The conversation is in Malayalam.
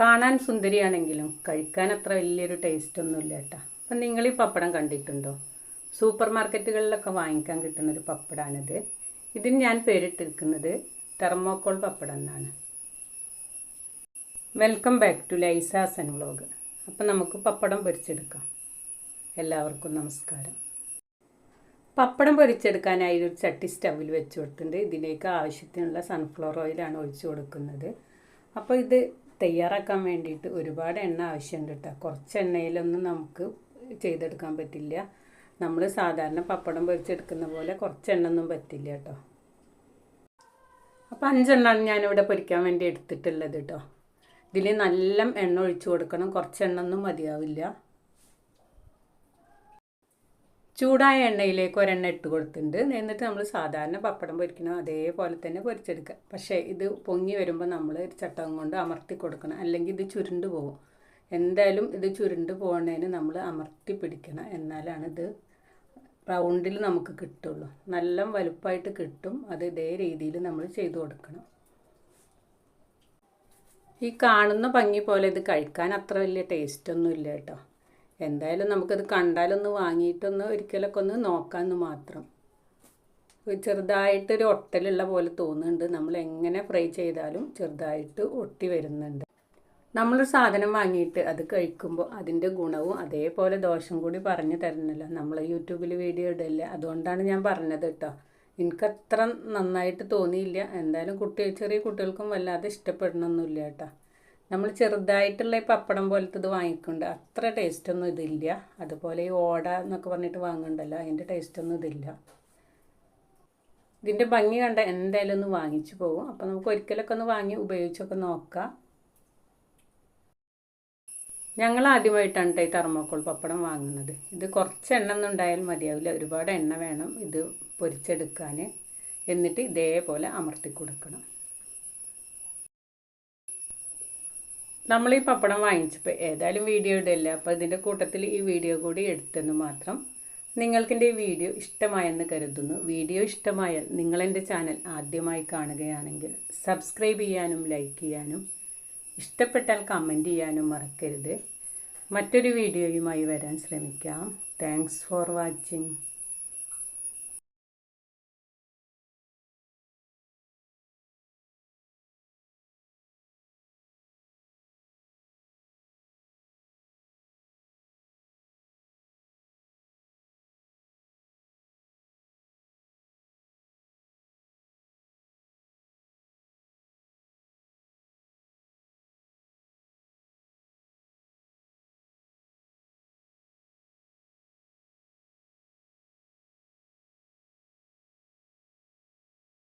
കാണാൻ സുന്ദരിയാണെങ്കിലും കഴിക്കാൻ അത്ര വലിയൊരു ടേസ്റ്റ് ഒന്നുമില്ല കേട്ടോ. അപ്പം നിങ്ങൾ ഈ പപ്പടം കണ്ടിട്ടുണ്ടോ? സൂപ്പർ മാർക്കറ്റുകളിലൊക്കെ വാങ്ങിക്കാൻ കിട്ടുന്ന ഒരു പപ്പടാണിത്. ഇതിന് ഞാൻ പേരിട്ടിരിക്കുന്നത് തെർമോക്കോൾ പപ്പടം എന്നാണ്. വെൽക്കം ബാക്ക് ടു ലൈസാസൻ വ്ളോഗ് അപ്പം നമുക്ക് പപ്പടം പൊരിച്ചെടുക്കാം. എല്ലാവർക്കും നമസ്കാരം. പപ്പടം പൊരിച്ചെടുക്കാനായി ഒരു ചട്ടി സ്റ്റവിൽ വെച്ച് കൊടുത്തിട്ടുണ്ട്. ഇതിലേക്ക് ആവശ്യത്തിനുള്ള സൺഫ്ലവർ ഓയിലാണ് ഒഴിച്ചു കൊടുക്കുന്നത്. അപ്പോൾ ഇത് തയ്യാറാക്കാൻ വേണ്ടിയിട്ട് ഒരുപാട് എണ്ണ ആവശ്യമുണ്ട് കേട്ടോ. കുറച്ച് എണ്ണയിലൊന്നും നമുക്ക് ചെയ്തെടുക്കാൻ പറ്റില്ല. നമ്മൾ സാധാരണ പപ്പടം പൊരിച്ചെടുക്കുന്ന പോലെ കുറച്ച് എണ്ണ ഒന്നും പറ്റില്ല കേട്ടോ. അപ്പോൾ അഞ്ചെണ്ണാണ് ഞാനിവിടെ പൊരിക്കാൻ വേണ്ടി എടുത്തിട്ടുള്ളത് കേട്ടോ. ഇതിൽ നല്ല എണ്ണ ഒഴിച്ചു കൊടുക്കണം. കുറച്ച് എണ്ണ ഒന്നും മതിയാവില്ല. ചൂടായ എണ്ണയിലേക്ക് ഒരെണ്ണ ഇട്ട് കൊടുത്തിട്ടുണ്ട്. എന്നിട്ട് നമ്മൾ സാധാരണ പപ്പടം പൊരിക്കണം അതേപോലെ തന്നെ പൊരിച്ചെടുക്കുക. പക്ഷേ ഇത് പൊങ്ങി വരുമ്പോൾ നമ്മൾ ഒരു ചട്ടകം കൊണ്ട് അമർത്തി കൊടുക്കണം. അല്ലെങ്കിൽ ഇത് ചുരുണ്ട് പോകും. എന്തായാലും ഇത് ചുരുണ്ട് പോകുന്നതിന് നമ്മൾ അമർത്തി പിടിക്കണം. എന്നാലാണ് ഇത് റൗണ്ടിൽ നമുക്ക് കിട്ടുള്ളൂ. നല്ല വലുപ്പമായിട്ട് കിട്ടും. അത് ഇതേ രീതിയിൽ നമ്മൾ ചെയ്തു കൊടുക്കണം. ഈ കാണുന്ന ഭംഗി പോലെ ഇത് കഴിക്കാൻ അത്ര വലിയ ടേസ്റ്റ് ഒന്നും ഇല്ല കേട്ടോ. എന്തായാലും നമുക്കത് കണ്ടാലൊന്ന് വാങ്ങിയിട്ടൊന്ന് ഒരിക്കലൊക്കെ ഒന്ന് നോക്കാമെന്ന് മാത്രം. ചെറുതായിട്ടൊരു ഒട്ടലുള്ള പോലെ തോന്നുന്നുണ്ട്. നമ്മൾ എങ്ങനെ ഫ്രൈ ചെയ്താലും ചെറുതായിട്ട് ഒട്ടി വരുന്നുണ്ട്. നമ്മളൊരു സാധനം വാങ്ങിയിട്ട് അത് കഴിക്കുമ്പോൾ അതിന്റെ ഗുണവും അതേപോലെ ദോഷം കൂടി പറഞ്ഞു തരുന്നില്ല. നമ്മൾ യൂട്യൂബിൽ വീഡിയോ ഇടില്ല? അതുകൊണ്ടാണ് ഞാൻ പറഞ്ഞത് കേട്ടോ. എനിക്കത്ര നന്നായിട്ട് തോന്നിയില്ല. എന്തായാലും കുട്ടി ചെറിയ കുട്ടികൾക്കും വല്ലാതെ ഇഷ്ടപ്പെടണമെന്നില്ല കേട്ടോ. നമ്മൾ ചെറുതായിട്ടുള്ള ഈ പപ്പടം പോലത്തെ ഇത് വാങ്ങിക്കുന്നുണ്ട് അത്ര ടേസ്റ്റൊന്നും ഇതില്ല. അതുപോലെ ഈ ഓട എന്നൊക്കെ പറഞ്ഞിട്ട് വാങ്ങുന്നുണ്ടല്ലോ അതിന്റെ ടേസ്റ്റൊന്നും ഇതില്ല. ഇതിന്റെ ഭംഗി കണ്ട എന്തായാലും ഒന്ന് വാങ്ങിച്ചു പോകും അപ്പോൾ നമുക്ക് ഒരിക്കലൊക്കെ ഒന്ന് വാങ്ങി ഉപയോഗിച്ചൊക്കെ നോക്കാം. ഞങ്ങൾ ആദ്യമായിട്ടാണ് കേട്ടോ ഈ തെർമോക്കോൾ പപ്പടം വാങ്ങുന്നത്. ഇത് കുറച്ച് എണ്ണ ഒന്നും ഉണ്ടായാലും മതിയാവില്ല. ഒരുപാട് എണ്ണ വേണം ഇത് പൊരിച്ചെടുക്കാൻ എന്നിട്ട് ഇതേപോലെ അമർത്തി കൊടുക്കണം. നമ്മൾ ഈ പപ്പടം വാങ്ങിച്ചപ്പോൾ ഏതായാലും വീഡിയോ ഇടില്ല? അപ്പോൾ ഇതിന്റെ കൂട്ടത്തിൽ ഈ വീഡിയോ കൂടി എടുത്തെന്ന് മാത്രം നിങ്ങൾക്കെന്റെ ഈ വീഡിയോ ഇഷ്ടമായെന്ന് കരുതുന്നു. വീഡിയോ ഇഷ്ടമായാൽ നിങ്ങളെന്റെ ചാനൽ ആദ്യമായി കാണുകയാണെങ്കിൽ സബ്സ്ക്രൈബ് ചെയ്യാനും ലൈക്ക് ചെയ്യാനും ഇഷ്ടപ്പെട്ടാൽ കമന്റ് ചെയ്യാനും മറക്കരുത്. മറ്റൊരു വീഡിയോയുമായി വരാൻ ശ്രമിക്കാം. Thanks for watching.